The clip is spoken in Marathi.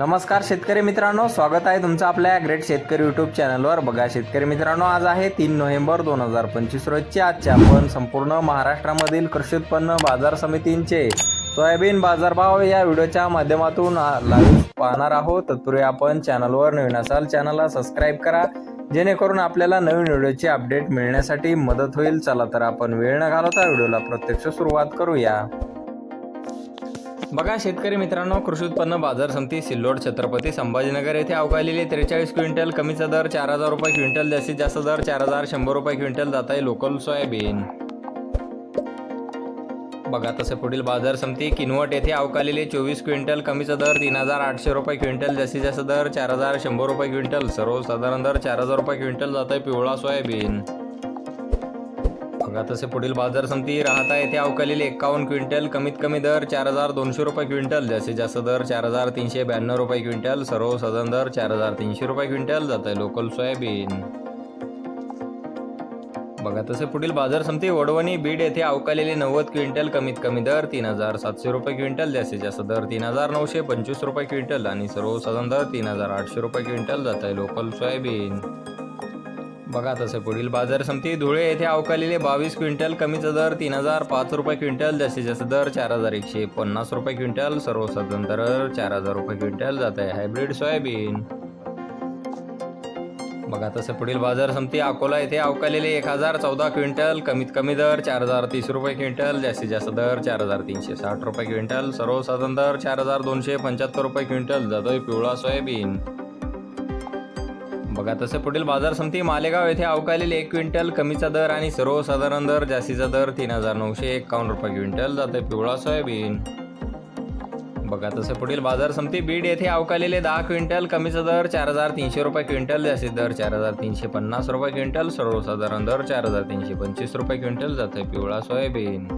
नमस्कार शेतकरी मित्रांनो स्वागत आहे तुमचं आपल्या ग्रेट शेतकरी यूट्यूब चॅनलवर बघा शेतकरी मित्रांनो आज आहे तीन नोव्हेंबर दोन हजार पंचवीस रोजची आजच्या आपण संपूर्ण महाराष्ट्रामधील कृषी उत्पन्न बाजार समितींचे सोयाबीन बाजारभाव या व्हिडिओच्या माध्यमातून लाईव्ह पाहणार आहोत. तत्पूर्वी आपण चॅनलवर नवीन असाल चॅनलला सबस्क्राईब करा. जेणेकरून आपल्याला नवीन व्हिडिओची अपडेट मिळण्यासाठी मदत होईल. चला तर आपण वेळ न घालवता व्हिडिओला प्रत्यक्ष सुरुवात करूया. बघा शेतकरी मित्रांनो कृषी उत्पन्न बाजार समिती सिल्लोड छत्रपती संभाजीनगर येथे अवकालेले त्रेचाळीस क्विंटल कमीचा दर चार हजार रुपये क्विंटल जास्तीत जास्त दर चार हजार शंभर रुपये क्विंटल जात आहे लोकल सोयाबीन. बघा तसे पुढील बाजार समिती किनवट येथे अवकालेले चोवीस क्विंटल कमीचा दर तीन हजार आठशे रुपये क्विंटल जास्तीत जास्त दर चार हजार शंभर रुपये क्विंटल. सर्वसाधारण दर चार हजार रुपये क्विंटल जात आहे पिवळा सोयाबीन. बघा तसे पुढील बाजार समिती राहता येथे अवकालेले एक्कावन्न क्विंटल कमीत कमी दर चार हजार दोनशे रुपये क्विंटल जास्तीत जास्त दर चार हजार तीनशे ब्याण्णव रुपये क्विंटल सर्वसाधारण दर चार हजार तीनशे रुपये क्विंटल जात आहे लोकल सोयाबीन. बघा तसे पुढील बाजार समिती वडवणी बीड येथे अवकालेले नव्वद क्विंटल कमीत कमी दर तीन हजार सातशे रुपये क्विंटल जास्तीत जास्त दर तीन हजार नऊशे पंचवीस रुपये क्विंटल आणि सर्वसाधारण दर तीन हजार आठशे रुपये क्विंटल जात आहे लोकल सोयाबीन. बघा तसे पुढील बाजार समिती धुळे येथे अवकालेले बावीस क्विंटल कमीचा दर तीन हजार पाच रुपये क्विंटल जास्तीत जास्त दर चार हजार एकशे पन्नास रुपये क्विंटल सर्वसाधारण दर चार हजार रुपये क्विंटल जात. आहे हायब्रिड सोयाबीन. बघा तसे पुढील बाजार समिती अकोला येथे अवकालेले एक हजार चौदा क्विंटल कमीत कमी दर चार हजार तीस रुपये क्विंटल जास्तीत जास्त दर चार हजार तीनशे साठ रुपये क्विंटल सर्वसाधारण दर चार हजार दोनशे पंच्याहत्तर रुपये क्विंटल जातोय पिवळा सोयाबीन. बघा तसे पुढील बाजार समिती मालेगाव येथे अवकालेले एक क्विंटल कमीचा दर आणि सर्वसाधारण दर जास्तीचा दर तीन हजार नऊशे एकावन्न रुपये क्विंटल जाते पिवळा सोयाबीन. बघा तसे पुढील बाजार समिती बीड येथे अवकालेले दहा क्विंटल कमीचा दर चार हजार तीनशे रुपये क्विंटल जास्तीत दर चार हजार तीनशे पन्नास रुपये क्विंटल सर्वसाधारण दर चार हजार तीनशे पंचवीस रुपये क्विंटल जाते पिवळा सोयाबीन.